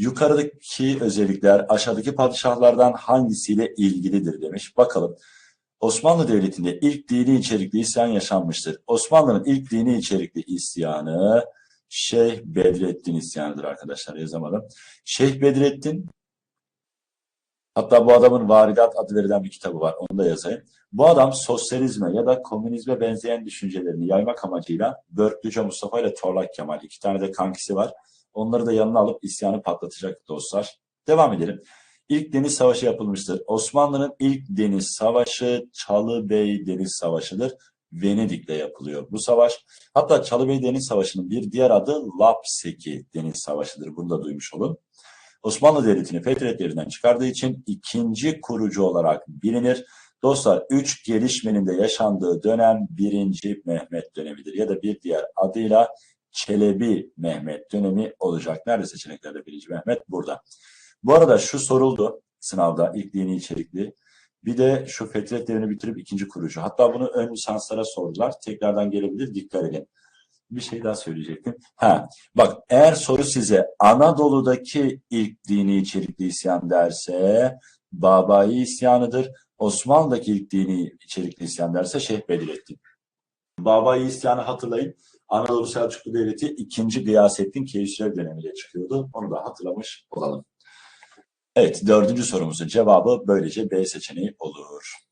Yukarıdaki özellikler aşağıdaki padişahlardan hangisiyle ilgilidir demiş. Bakalım. Osmanlı Devleti'nde ilk dini içerikli isyan yaşanmıştır. Osmanlı'nın ilk dini içerikli isyanı Şeyh Bedrettin isyanıdır arkadaşlar yazamadım. Şeyh Bedrettin hatta bu adamın Varidat adı verilen bir kitabı var onu da yazayım. Bu adam sosyalizme ya da komünizme benzeyen düşüncelerini yaymak amacıyla Börklüce Mustafa ile Torlak Kemal iki tane de kankisi var. Onları da yanına alıp isyanı patlatacak dostlar. Devam edelim. İlk deniz savaşı yapılmıştır. Osmanlı'nın ilk deniz savaşı Çalıbey Deniz Savaşı'dır. Venedik'le yapılıyor bu savaş. Hatta Çalıbey Deniz Savaşı'nın bir diğer adı Lapseki Deniz Savaşı'dır. Bunu da duymuş olun. Osmanlı Devleti'ni Fetret yerinden çıkardığı için ikinci kurucu olarak bilinir. Dostlar üç gelişmenin de yaşandığı dönem birinci Mehmet dönemidir. Ya da bir diğer adıyla Çelebi Mehmet dönemi olacak. Nerede seçeneklerde birinci Mehmet? Burada. Bu arada şu soruldu sınavda ilk dini içerikli. Bir de şu Fetret devrini bitirip ikinci kurucu. Hatta bunu ön lisanslara sordular. Tekrardan gelebilir. Dikkat edin. Bir şey daha söyleyecektim. Ha, bak eğer soru size Anadolu'daki ilk dini içerikli isyan derse Babai isyanıdır. Osmanlı'daki ilk dini içerikli isyan derse Şeyh Bedrettin. Babai isyanı hatırlayın. Anadolu Selçuklu Devleti 2. Gıyasettin Keyhüsrev dönemiyle çıkıyordu. Onu da hatırlamış olalım. Evet, dördüncü sorumuzun cevabı böylece B seçeneği olur.